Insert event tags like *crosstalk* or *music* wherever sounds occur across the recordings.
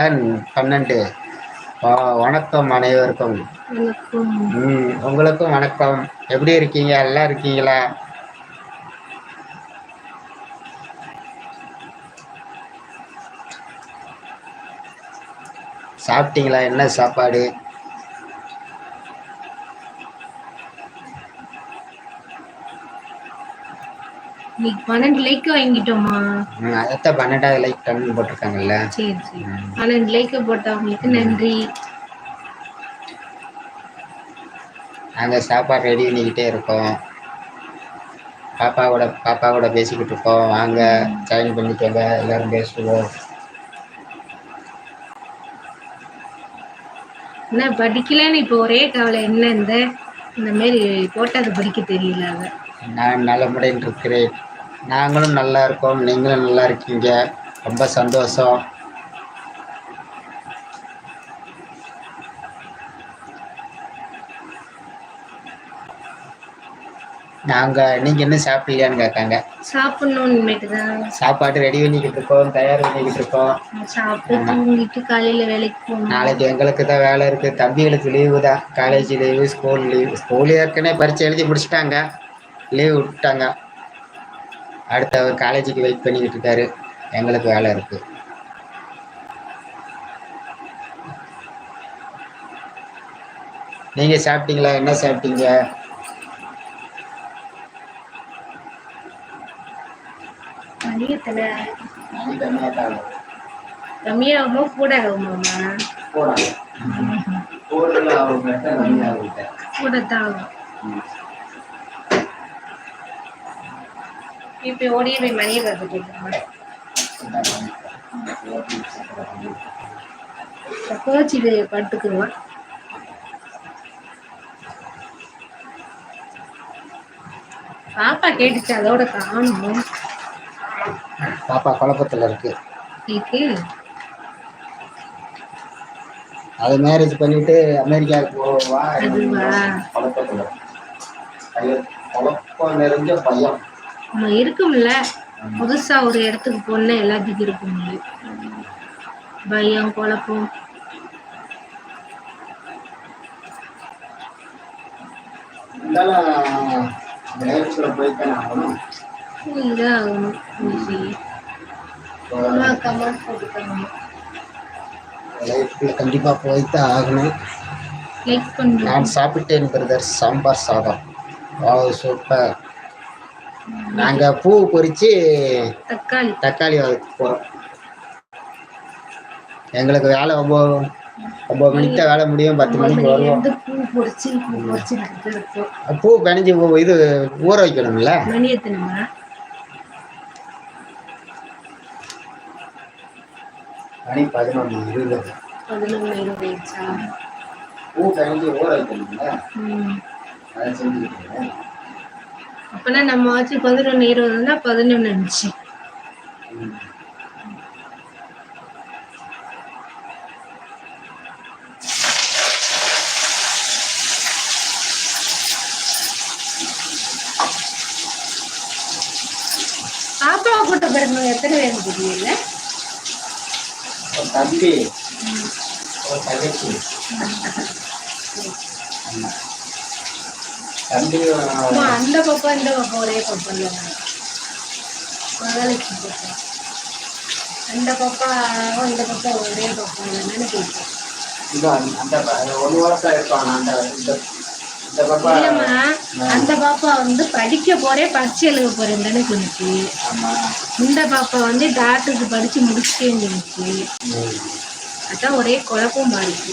Ton பன்னெண்டு. வணக்கம் அனைவருக்கும். உங்களுக்கும் வணக்கம். எப்படி இருக்கீங்க? நல்லா இருக்கீங்களா? சாப்பிட்டீங்களா? என்ன சாப்பாடு? இன்னைக்கு பன்னெண்டு லைக் வாங்கிட்டோமா? ம், அதைத்தான் பன்னெண்டாவது லைக் டன் போட்டிருக்காங்கல்ல. சரி சரி. பன்னெண்டு லைக் போட்டவங்களுக்கு நன்றி. நாங்கள் சாப்பாடு ரெடி பண்ணிக்கிட்டே இருக்கோம். பாப்பாவோட பாப்பாவோட பேசிக்கிட்டு இருக்கோம். வாங்க ஜாயின் பண்ணிக்கோங்க. எல்லாரும் பேசுவோம். என்ன படிக்கலன்னு இப்போ ஒரே கவலை என்ன இந்த? இந்த மாதிரி போட்டது படிக்க தெரியல நான் நலமுடன் இருக்கிறேன் நாங்களும் நல்லா இருக்கோம். நீங்களும் நல்லா இருக்கீங்க. ரொம்ப சந்தோஷம். நாங்கள் நீங்கள் என்ன சாப்பிடலையான்னு கேட்காங்க சாப்பிடணும் இனிமேட்டு தான் சாப்பாடு ரெடி பண்ணிக்கிட்டு இருக்கோம் தயார் பண்ணிக்கிட்டு இருக்கோம். சாப்பிட்டு தூங்கிட்டு காலையில வேலைக்கு போகணும். நாளைக்கு எங்களுக்கு தான் வேலை இருக்குது தம்பிகளுக்கு லீவு தான். College leave school leave school ஏற்கனவே பரீட்சை எழுதி முடிச்சிட்டாங்க. லீவு விட்டாங்க அடுத்து அவர் காலேஜுக்கு வெயிட் பண்ணிக்கிட்டு இருக்காரு. எங்களுக்கு வேலை இருக்குது நீங்கள் சாப்பிட்டீங்களா? என்ன சாப்பிட்டீங்க? கம்மியாகுமோ கூட ஆகுமாமா கூட தான் ஆகும். இப்போ ஓடியே போய் மணியை பார்த்துட்டு இருக்கோமா கோச்சி படுத்துக்குருவான் பாப்பா கேட்டுச்சு அதோட காணும்? பாப்பா குழப்பத்தில் இருக்கு. அது மேரேஜ் பண்ணிட்டு அமெரிக்காவுக்கு போவா? குழப்பத்தில் குழப்பம் நிறைஞ்ச பையன். நம்ம இருக்கும்ல. புதுசா ஒரு இடத்துக்கு போனா எல்லாத்துக்கும் இருக்கும்ல பயம் குழப்பம். லைஃப்ல கண்டிப்பா போய்த்தான் ஆகணும். நான் சாப்பிட்டேன் பிரதர் சாம்பார் சாதம். சூப்பர் நாங்க பூ பொரிச்சு தக்காளி. தக்காளி போறோம். எங்களுக்கு வேலை ஒம்பது ஒம்பது மணிக்கு தான் வேலை முடியும் பத்து மணிக்கு வருவோம். பூ பிணைஞ்சு இது ஊற வைக்கணும்ல? மணி பதினொன்று இருபது. பதினொன்று இருபது பூ பிணைஞ்சு ஊற வைக்கணும்ல? அதை செஞ்சுக்கிட்டு. அப்பனா நம்ம ஆச்சு பதினொன்று இருபதுன்னா பதினொன்று இருந்துச்சு. ம். பாப்பாவை கூட்ட பிறந்தவங்க எத்தனை பேர் தெரியல? தம்பி தங்கச்சி. *laughs* அந்த பாப்பா இந்த பாப்பா ஒரே பாப்பா இல்லை மகாலட்சுமி பாப்பா அந்த பாப்பாவும் இந்த பாப்பா ஒரே பாப்பா இல்லைன்னு கேட்பேன் இது அந்த- பாப்பா இல்லைம்மா அந்த பாப்பா வந்து படிக்க போறேன் பரிச்சை எழுத போறேன் தானே சொன்னிச்சு இந்த பாப்பா வந்து டாக்டருக்கு படிச்சு முடிச்சிட்டேன்னு சொன்னிச்சு. அதான் ஒரே குழப்பம் மாறிச்சு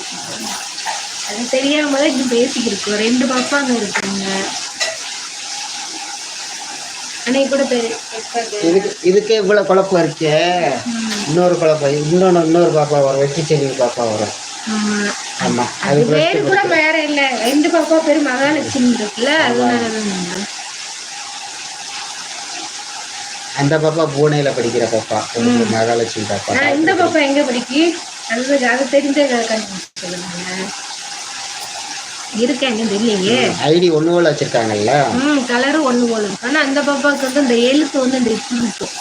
அது தெரியாம தான் இப்படி பேசிக்கிருக்கோம் ரெண்டு பாப்பாங்க இருக்காங்க. அன்னைக்கு கூட. இதுக்கு இதுக்கு இவ்வளவு குழப்பம் இருக்கே. இன்னொரு குழப்பம். இன்னொன்று இன்னொரு பாப்பா வரும். வெற்றி செடி பாப்பா வரும். ஆமா. அது பேரு கூட வேற இல்ல. ரெண்டு பாப்பா பேரு மகாலட்சுமி இருக்குல்ல. அதனாலதான். அந்த பாப்பா பூனேல படிக்கிற பாப்பா. மகாலட்சுமி பாப்பா. ஆனா இந்த பாப்பா எங்க படிக்கி? அது அது தெரிஞ்ச சொல்லுங்க. இருக்கேங்க தெரியலையே. ஐடி ஒன்று போல வச்சிருக்காங்கல்ல. ம் கலரும் ஒண்ணு போல இருக்கும் ஆனா அந்த பாப்பாவுக்கு வந்து இந்த எழுத்து வந்து இந்த இப்படி இருக்கும்